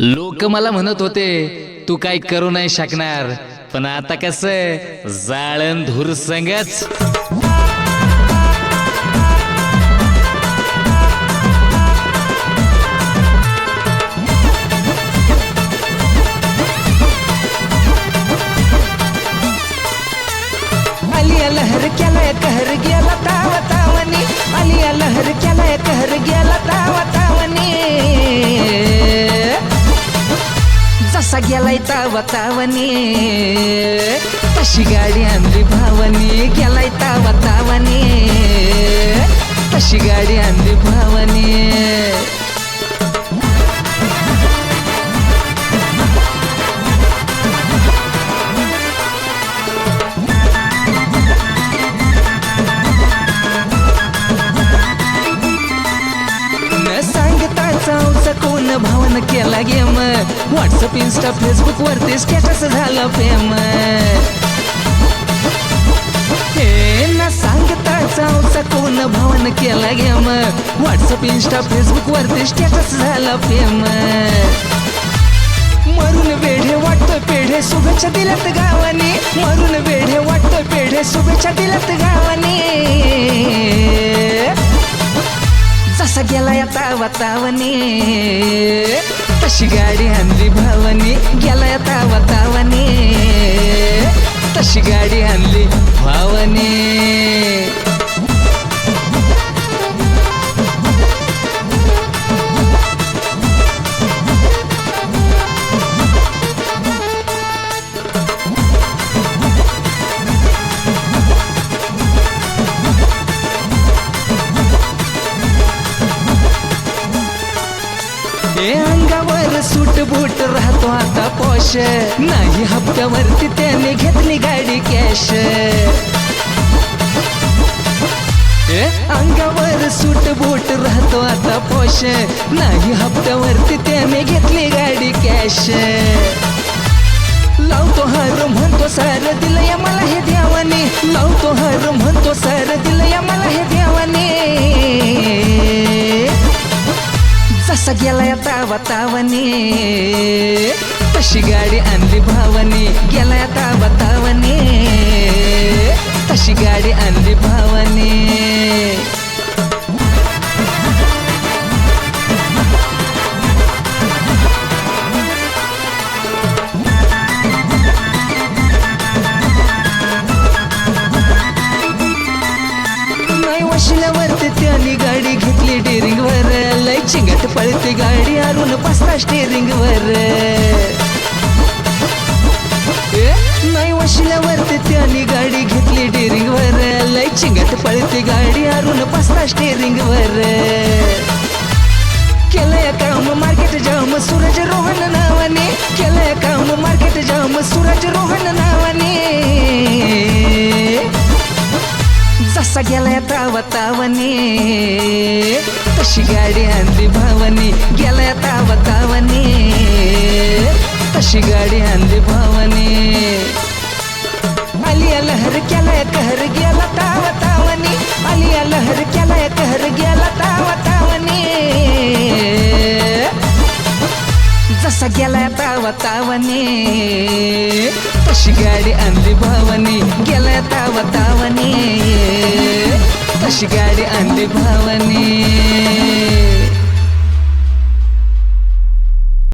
लोक मला म्हणत होते तू काय करू नाही शकणार. पण आता कस जाळण धूर संगच गेलाय ताव तावनी. तशी गाडी आणली भावनी गेलाय ताव तावनी. तशी गाडी आणली भावनी. न सांगता चावच कोण भावन केला गेम. व्हॉट्सअप इन्स्टा फेसबुक वरती स्टेटस झालं फेम हे न सांगता कोण भावन केला गेम व्हॉट्सअप इन्स्टा फेसबुक वरती स्टेटस झालं फेम मरून वेढे वाटतोय पेढे शुभेच्छा दिल्यात गावाने. मरून वेढे वाटतोय पेढे शुभेच्छा दिल्यात गावाने. जसा गेला या तावा तावने तशी गाडी आणली भावानी गेलाय तावा वातावने तशी गाडी आणली भावने. कॅश नाही हप्त्यावरती त्याने घेतली गाडी कॅश अंगावर सूट बूट राहतो आता पोश नाही हप्त्यावरती त्याने घेतली गाडी कॅश लावतो हर म्हणतो सार दिलं या मला हे द्यावाने लावतो हर म्हणतो सार दिलं या मला हे द्यावाने जसा गेला तावा तावाने तशी गाडी आणली भावाने गेलाय आता बतावने. तशी गाडी आणली भावाने. नाही त्याने गाडी घेतली डेरिंग वर. लय चिंगट पळते गाडी अरुण बसला स्टेरिंग वर. नाही त्याने गाडी घेतली डेअरिंग वर लय चिंगात पळते गाडी अरुण बसला स्टेरिंग वर. केलंय काम मार्केट जाम सूरज रोहन नावाने. केलंय काम मार्केट जाम सूरज रोहन नावाने. जसा गेलाय तावा तावाने. तशी गाडी आणली भावाने. गेलाय तावा तावाने. तशी गाडी आणली भावाने. आलिया लहर केलाय कहर गेला तावा तावने आलिया लहर केलाय कहर गेला तावा तावने जसा गेलाय तावा तशी गाडी आणली भावनी. गेलाय तावा तावने तशी गाडी आणली भावनी.